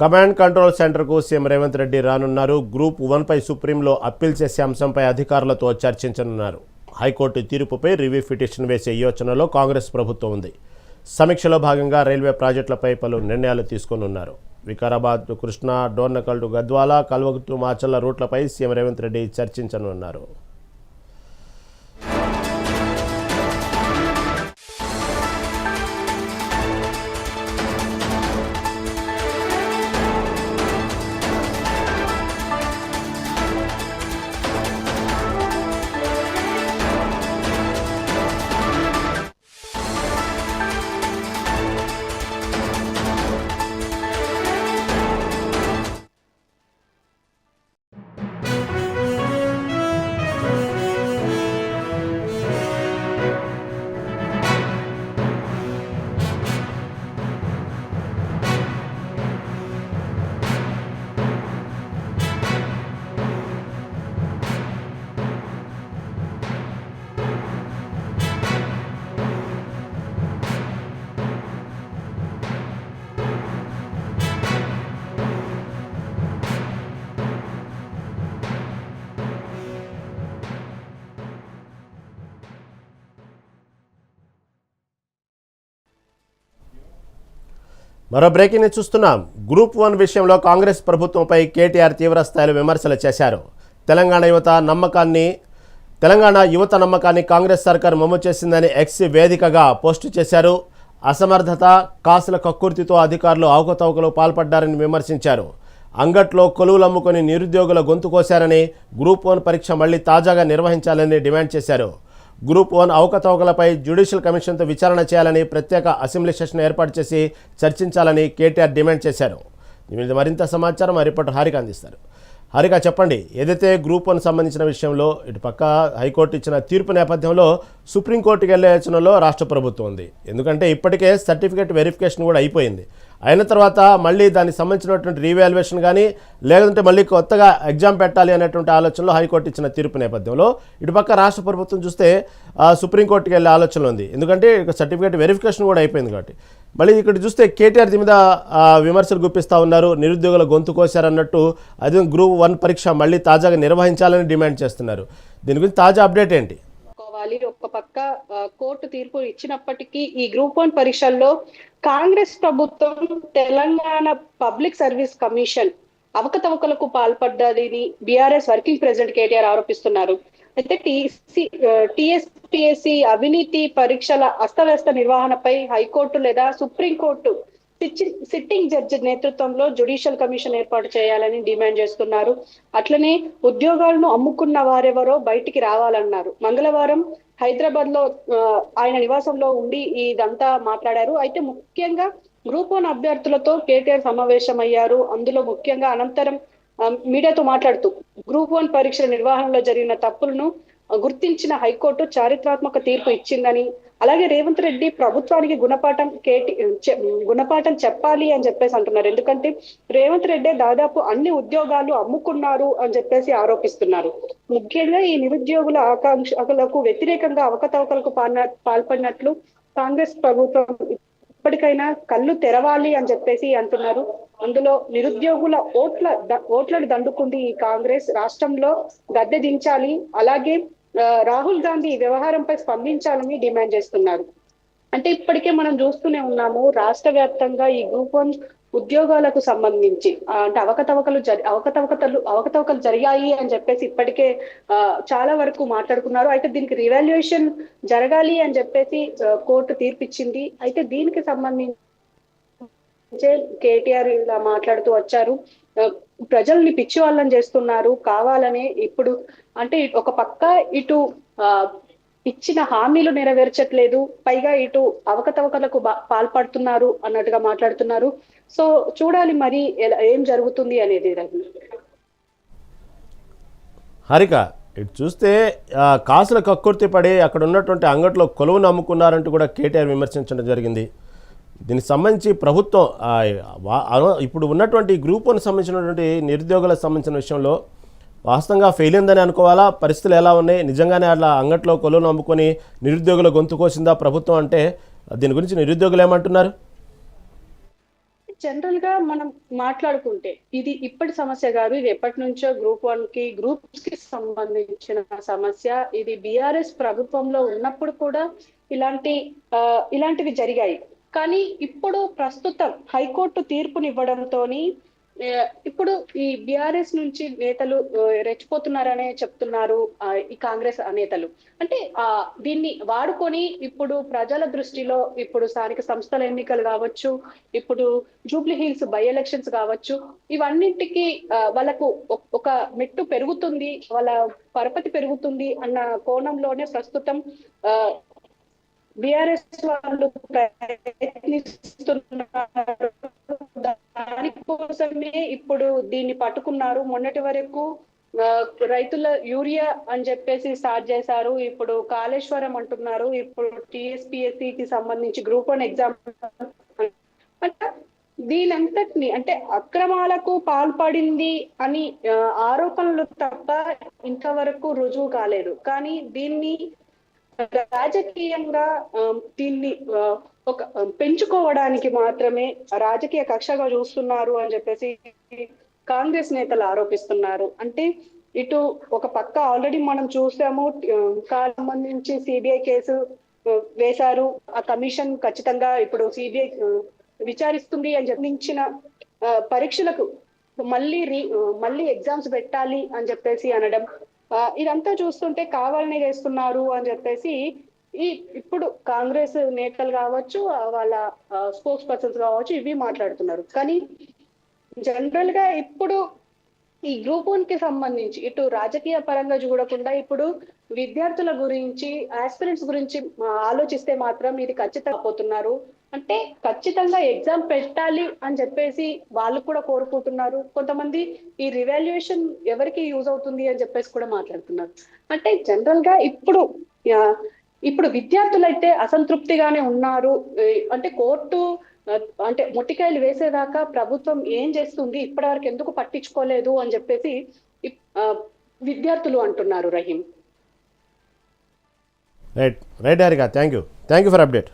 Command control సెంటర్కు CM Revanth Reddy రానున్నారు. Group వన్పై సుప్రీంలో appeal చేసే అంశంపై అధికారులతో చర్చించనున్నారు. హైకోర్టు తీర్పుపై రివ్యూ పిటిషన్ వేసే యోచనలో కాంగ్రెస్ ప్రభుత్వం ఉంది. సమీక్షలో భాగంగా రైల్వే ప్రాజెక్టులపై పలు నిర్ణయాలు తీసుకోనున్నారు. వికారాబాద్ కృష్ణా డోర్నకల్ టు గద్వాల కల్వకుర్తి మాచల్ల రూట్లపై సీఎం రేవంత్ రెడ్డి చర్చించనున్నారు. మరో బ్రేకింగ్ని చూస్తున్నాం. గ్రూప్ వన్ విషయంలో కాంగ్రెస్ ప్రభుత్వంపై కేటీఆర్ తీవ్రస్థాయిలో విమర్శలు చేశారు. తెలంగాణ యువత నమ్మకాన్ని తెలంగాణ యువత నమ్మకాన్ని కాంగ్రెస్ సర్కార్ మమ్ము చేసిందని ఎక్స్ వేదికగా పోస్టు చేశారు. అసమర్థత కాసుల కక్కుర్తితో అధికారులు అవకతవకలు పాల్పడ్డారని విమర్శించారు. అంగట్లో కొలువులు అమ్ముకొని నిరుద్యోగుల గొంతు కోశారని గ్రూప్ వన్ పరీక్ష మళ్ళీ తాజాగా నిర్వహించాలని డిమాండ్ చేశారు. గ్రూప్ వన్ అవకతవకలపై జ్యుడిషియల్ కమిషన్తో విచారణ చేయాలని ప్రత్యేక అసెంబ్లీ సెషన్ ఏర్పాటు చేసి చర్చించాలని కేటీఆర్ డిమాండ్ చేశారు. దీని మీద మరింత సమాచారం మా రిపోర్టర్ హారిక అందిస్తారు. హారిక చెప్పండి ఏదైతే గ్రూప్ వన్ సంబంధించిన విషయంలో ఇటు పక్క హైకోర్టు ఇచ్చిన తీర్పు నేపథ్యంలో సుప్రీంకోర్టుకి వెళ్ళే యోచనలో రాష్ట్ర ప్రభుత్వం ఉంది. ఎందుకంటే ఇప్పటికే సర్టిఫికేట్ వెరిఫికేషన్ కూడా అయిపోయింది. అయిన తర్వాత మళ్ళీ దానికి సంబంధించినటువంటి రీవాల్యుయేషన్ కానీ లేదంటే మళ్ళీ కొత్తగా ఎగ్జామ్ పెట్టాలి అనేటువంటి ఆలోచనలో హైకోర్టు ఇచ్చిన తీర్పు నేపథ్యంలో ఇటుపక్క రాష్ట్ర ప్రభుత్వం చూస్తే సుప్రీంకోర్టుకి వెళ్ళే ఆలోచన ఉంది. ఎందుకంటే సర్టిఫికేట్ వెరిఫికేషన్ కూడా అయిపోయింది కాబట్టి. మళ్ళీ ఇక్కడ చూస్తే కేటీఆర్ మీద విమర్శలు గుప్పిస్తూ ఉన్నారు. నిరుద్యోగుల గొంతు కోశారన్నట్టు అదే గ్రూప్ వన్ పరీక్ష మళ్ళీ తాజాగా నిర్వహించాలని డిమాండ్ చేస్తున్నారు. దీని గురించి తాజా అప్డేట్ ఏంటి? కోవాలి ఒక పక్క కోర్టు తీర్పు ఇచ్చినప్పటికీ ఈ గ్రూప్ వన్ పరీక్షల్లో కాంగ్రెస్ ప్రభుత్వం తెలంగాణ పబ్లిక్ సర్వీస్ కమిషన్ అవకతవకలకు పాల్పడ్డదని బీఆర్ఎస్ వర్కింగ్ ప్రెసిడెంట్ కేటీఆర్ ఆరోపిస్తున్నారు. అయితే టీసీ టిఎస్పిఎస్సి అవినీతి పరీక్షల అస్తవ్యస్త నిర్వహణపై హైకోర్టు లేదా supreme court court sitting judge నేతృత్వంలో జ్యుడిషియల్ కమిషన్ ఏర్పాటు చేయాలని డిమాండ్ చేస్తున్నారు. అట్లనే ఉద్యోగాలను అమ్ముకున్న వారెవరో బయటికి రావాలన్నారు. మంగళవారం హైదరాబాద్లో ఆయన నివాసంలో ఉండి ఇదంతా మాట్లాడారు. అయితే ముఖ్యంగా గ్రూప్ వన్ అభ్యర్థులతో కేటీఆర్ సమావేశమయ్యారు. అందులో ముఖ్యంగా అనంతరం మీడియాతో మాట్లాడుతూ గ్రూప్ వన్ పరీక్షల నిర్వహణలో జరిగిన తప్పులను గుర్తించిన హైకోర్టు చారిత్రాత్మక తీర్పు ఇచ్చిందని అలాగే రేవంత్ రెడ్డి ప్రభుత్వానికి గుణపాఠం కేటి గుణపాఠం చెప్పాలి అని చెప్పేసి అంటున్నారు. ఎందుకంటే రేవంత్ రెడ్డి దాదాపు అన్ని ఉద్యోగాలు అమ్ముకున్నారు అని చెప్పేసి ఆరోపిస్తున్నారు. ముఖ్యంగా ఈ నిరుద్యోగుల ఆకాంక్షలకు వ్యతిరేకంగా అవకతవకలకు పాల్పడినట్లు కాంగ్రెస్ ప్రభుత్వం ఇప్పటికైనా కళ్ళు తెరవాలి అని చెప్పేసి అంటున్నారు. అందులో నిరుద్యోగుల ఓట్ల ఓట్లను దండుకుంది ఈ కాంగ్రెస్. రాష్ట్రంలో గద్దె దించాలి. అలాగే రాహుల్ గాంధీ ఈ వ్యవహారంపై స్పందించాలని డిమాండ్ చేస్తున్నారు. అంటే ఇప్పటికే మనం చూస్తూనే ఉన్నాము రాష్ట్ర వ్యాప్తంగా ఈ గ్రూప్ వన్ ఉద్యోగాలకు సంబంధించి అంటే అవకతవకలు జరి అవకతవకలు అవకతవకలు జరిగాయి అని చెప్పేసి ఇప్పటికే చాలా వరకు మాట్లాడుకున్నారు. అయితే దీనికి రివాల్యుయేషన్ జరగాలి అని చెప్పేసి కోర్టు తీర్పిచ్చింది. అయితే దీనికి సంబంధించి కేటీఆర్ ఇలా మాట్లాడుతూ వచ్చారు. ప్రజల్ని పిచ్చి వాళ్ళని చేస్తున్నారు. కావాలని ఇప్పుడు అంటే ఒక పక్క ఇటు ఇచ్చిన హామీలు నెరవేర్చట్లేదు పైగా ఇటు అవకతవకలకు పాల్పడుతున్నారు అన్నట్టుగా మాట్లాడుతున్నారు. సో చూడాలి మరి ఎలా- ఏం జరుగుతుంది అనేది హరిక హారిక ఇటు చూస్తే కాసుల కక్కుర్తి పడి అక్కడ ఉన్నటువంటి అంగట్లో కొలువును అమ్ముకున్నారంటూ కూడా కేటీఆర్ విమర్శించడం జరిగింది. దీనికి సంబంధించి ప్రభుత్వం ఇప్పుడు ఉన్నటువంటి గ్రూప్ సంబంధించినటువంటి నిరుద్యోగులకు సంబంధించిన విషయంలో వాస్తవంగా ఫెయిల్ అయిందని అనుకోవాలా? పరిస్థితులు ఎలా ఉన్నాయి? నిజంగానే అట్లా అంగట్లో కొలువును అమ్ముకొని నిరుద్యోగుల గొంతు కోసిందా ప్రభుత్వం అంటే దీని గురించి నిరుద్యోగులు ఏమంటున్నారు? జనరల్గా మనం మాట్లాడుకుంటే ఇది ఇప్పటి సమస్య కాదు ఇది ఎప్పటి నుంచో గ్రూప్ వన్కి గ్రూప్స్కి సంబంధించిన సమస్య. ఇది బిఆర్ఎస్ ప్రభుత్వంలో ఉన్నప్పుడు కూడా ఇలాంటి ఇలాంటివి జరిగాయి. కానీ ఇప్పుడు ప్రస్తుతం హైకోర్టు తీర్పునివ్వడంతోని ఇప్పుడు ఈ బిఆర్ఎస్ నుంచి నేతలు రెచ్చిపోతున్నారనే చెప్తున్నారు ఆ, ఈ కాంగ్రెస్ నేతలు. అంటే ఆ దీన్ని వాడుకొని ఇప్పుడు ప్రజల దృష్టిలో ఇప్పుడు స్థానిక సంస్థల ఎన్నికలు కావచ్చు ఇప్పుడు జూబ్లీ హిల్స్ బై ఎలక్షన్స్ కావచ్చు ఇవన్నింటికి వాళ్ళకు ఒక మెట్టు పెరుగుతుంది వాళ్ళ పరపతి పెరుగుతుంది అన్న కోణంలోనే ప్రస్తుతం ఆ బిఆర్ఎస్ వాళ్ళు ప్రయత్నిస్తున్నారు. దానికోసమే ఇప్పుడు దీన్ని పట్టుకున్నారు. మొన్నటి వరకు రైతుల యూరియా అని చెప్పేసి స్టార్ట్ చేశారు. ఇప్పుడు కాళేశ్వరం అంటున్నారు. ఇప్పుడు టిఎస్పిఎస్సి కి సంబంధించి గ్రూప్ వన్ ఎగ్జామ్ దీనంతటిని అంటే అక్రమాలకు పాల్పడింది అని ఆరోపణలు తప్ప ఇంతవరకు రుజువు కాలేదు. కానీ దీన్ని రాజకీయంగా దీన్ని ఒక పెంచుకోవడానికి మాత్రమే రాజకీయ కక్షగా చూస్తున్నారు అని చెప్పేసి కాంగ్రెస్ నేతలు ఆరోపిస్తున్నారు. అంటే ఇటు ఒక పక్క ఆల్రెడీ మనం చూసాము ఆ, సంబంధించి సిబిఐ కేసు వేశారు. ఆ కమిషన్ ఖచ్చితంగా ఇప్పుడు సిబిఐ విచారిస్తుంది అని చెప్పించిన పరీక్షలకు మళ్ళీ రీ మళ్ళీ ఎగ్జామ్స్ పెట్టాలి అని చెప్పేసి అనడం ఇదంతా చూస్తుంటే కావాలనే చేస్తున్నారు అని చెప్పేసి ఈ ఇప్పుడు కాంగ్రెస్ నేతలు కావచ్చు వాళ్ళ స్పోక్స్ పర్సన్స్ కావచ్చు ఇవి మాట్లాడుతున్నారు. కానీ జనరల్గా ఇప్పుడు ఈ గ్రూప్ వన్కి సంబంధించి ఇటు రాజకీయ పరంగా చూడకుండా ఇప్పుడు విద్యార్థుల గురించి ఆస్పిరెంట్స్ గురించి ఆలోచిస్తే మాత్రం ఇది ఖచ్చితంగా పోతున్నారు. అంటే ఖచ్చితంగా ఎగ్జామ్ పెట్టాలి అని చెప్పేసి వాళ్ళు కూడా కోరుకుంటున్నారు కొంతమంది ఈ రివాల్యుయేషన్ ఎవరికి యూజ్ అవుతుంది అని చెప్పేసి కూడా మాట్లాడుతున్నారు అంటే జనరల్గా ఇప్పుడు ఇప్పుడు ఇప్పుడు విద్యార్థులైతే అసంతృప్తిగానే ఉన్నారు అంటే కోర్టు అంటే మొట్టికాయలు వేసేదాకా ప్రభుత్వం ఏం చేస్తుంది ఇప్పటి వరకు ఎందుకు పట్టించుకోలేదు అని చెప్పేసి విద్యార్థులు అంటున్నారు Rahim right right Harika thank you thank you for update